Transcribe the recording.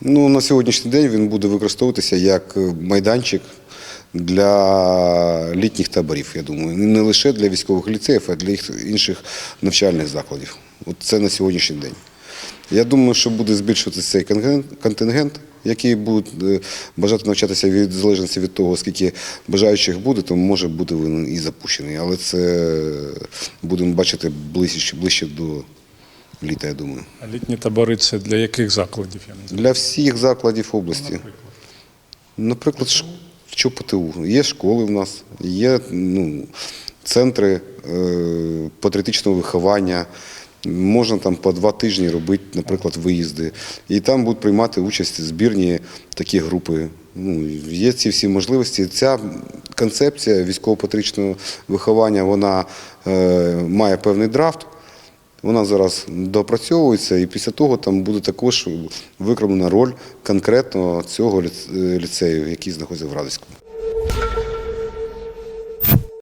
Ну, на сьогоднішній день він буде використовуватися як майданчик для літніх таборів, я думаю. Не лише для військових ліцеїв, а для інших навчальних закладів. От це на сьогоднішній день. Я думаю, що буде збільшуватися цей контингент- який буде е, бажати навчатися від залежності від того, скільки бажаючих буде, то може бути він і запущений. Але це будемо бачити ближче, ближче до літа, я думаю. А літні табори це для яких закладів? Я не знаю. Для всіх закладів області. Наприклад, ш- що ПТУ. Є школи в нас, є ну, центри е, патріотичного виховання. Можна там по два тижні робити, наприклад, виїзди. І там будуть приймати участь збірні такі групи. Ну, є ці всі можливості. Ця концепція військово-патріотичного виховання вона е, має певний драфт. Вона зараз допрацьовується, і після того там буде також виконана роль конкретно цього ліцею, який знаходиться в Радиську.